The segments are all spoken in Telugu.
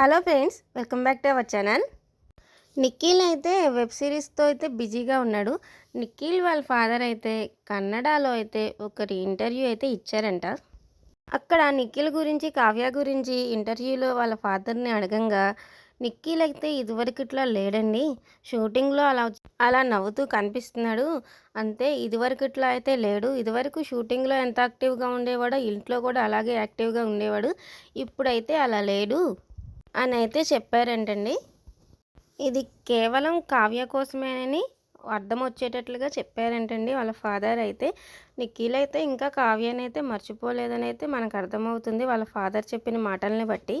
Hello friends welcome back to our channel. Nikhil అయితే వెబ్ సిరీస్తో అయితే బిజీగా ఉన్నాడు. నిఖిల్ వాళ్ళ ఫాదర్ అయితే కన్నడలో అయితే ఒకరి ఇంటర్వ్యూ అయితే ఇచ్చారంట. అక్కడ నిఖిల్ గురించి కావ్య గురించి ఇంటర్వ్యూలో వాళ్ళ ఫాదర్ని అడగంగా నిఖిల్ అయితే ఇదివరకు ఇట్లా లేడండి. షూటింగ్లో అలా అలా నవ్వుతూ కనిపిస్తున్నాడు. అంతే ఇదివరకుట్లా అయితే లేడు. ఇదివరకు షూటింగ్లో ఎంత యాక్టివ్గా ఉండేవాడో ఇంట్లో కూడా అలాగే యాక్టివ్గా ఉండేవాడు. ఇప్పుడైతే అలా లేడు. అని అయితే చెప్పారంటండి. ఇది కేవలం కావ్య కోసమేనని అర్థం వచ్చేటట్లుగా చెప్పారంటండి వాళ్ళ ఫాదర్ అయితే. నిఖిల్ అయితే ఇంకా కావ్యని అయితే మర్చిపోలేదని అయితే మనకు అర్థమవుతుంది వాళ్ళ ఫాదర్ చెప్పిన మాటల్ని బట్టి.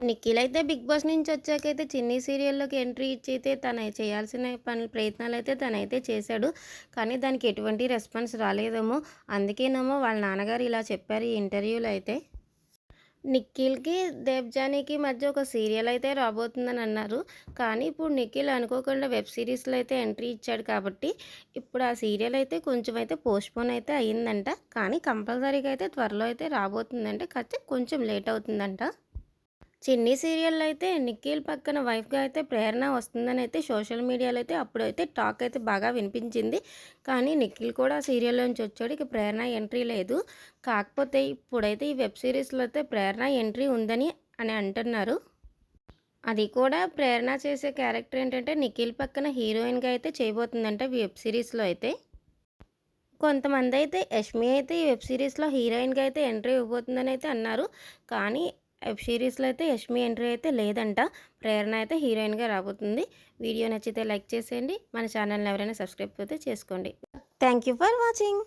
నిఖిల్ అయితే బిగ్ బాస్ నుంచి వచ్చాకైతే చిన్ని సీరియల్లోకి ఎంట్రీ ఇచ్చి అయితే తన చేయాల్సిన పనులు ప్రయత్నాలు అయితే తనైతే చేశాడు. కానీ దానికి ఎటువంటి రెస్పాన్స్ రాలేదేమో. అందుకేనేమో వాళ్ళ నాన్నగారు ఇలా చెప్పారు ఈ ఇంటర్వ్యూలో అయితే. నిఖిల్కి దేవ్జానీకి మధ్య ఒక సీరియల్ అయితే రాబోతుందని అన్నారు. కానీ ఇప్పుడు నిఖిల్ అనుకోకుండా వెబ్ సిరీస్లో అయితే ఎంట్రీ ఇచ్చాడు కాబట్టి ఇప్పుడు ఆ సీరియల్ అయితే కొంచెం అయితే పోస్ట్పోన్ అయితే అయ్యిందంట. కానీ కంపల్సరీగా అయితే త్వరలో అయితే రాబోతుందంటే. ఖచ్చితంగా కొంచెం లేట్ అవుతుందంట. చిన్ని సీరియల్ అయితే నిఖిల్ పక్కన వైఫ్గా అయితే ప్రేరణ వస్తుందని అయితే సోషల్ మీడియాలో అయితే అప్పుడైతే టాక్ అయితే బాగా వినిపించింది. కానీ నిఖిల్ కూడా సీరియల్ నుంచి వచ్చాడు. ఇక ప్రేరణ ఎంట్రీ లేదు. కాకపోతే ఇప్పుడైతే ఈ వెబ్ సిరీస్లో అయితే ప్రేరణ ఎంట్రీ ఉందని అని అంటున్నారు. అది కూడా ప్రేరణ చేసే క్యారెక్టర్ ఏంటంటే నిఖిల్ పక్కన హీరోయిన్గా అయితే చేయబోతుందంట వెబ్ సిరీస్లో అయితే. కొంతమంది అయితే యష్మి అయితే ఈ వెబ్ సిరీస్లో హీరోయిన్గా అయితే ఎంట్రీ ఇవ్వబోతుందని అయితే అన్నారు. కానీ వెబ్ సిరీస్లో అయితే యష్మి ఎంట్రీ అయితే లేదంట. ప్రేరణ అయితే హీరోయిన్గా రాబోతుంది. వీడియో నచ్చితే లైక్ చేసేయండి. మన ఛానల్ని ఎవరైనా సబ్స్క్రైబ్ అయితే చేసుకోండి. Thank you for watching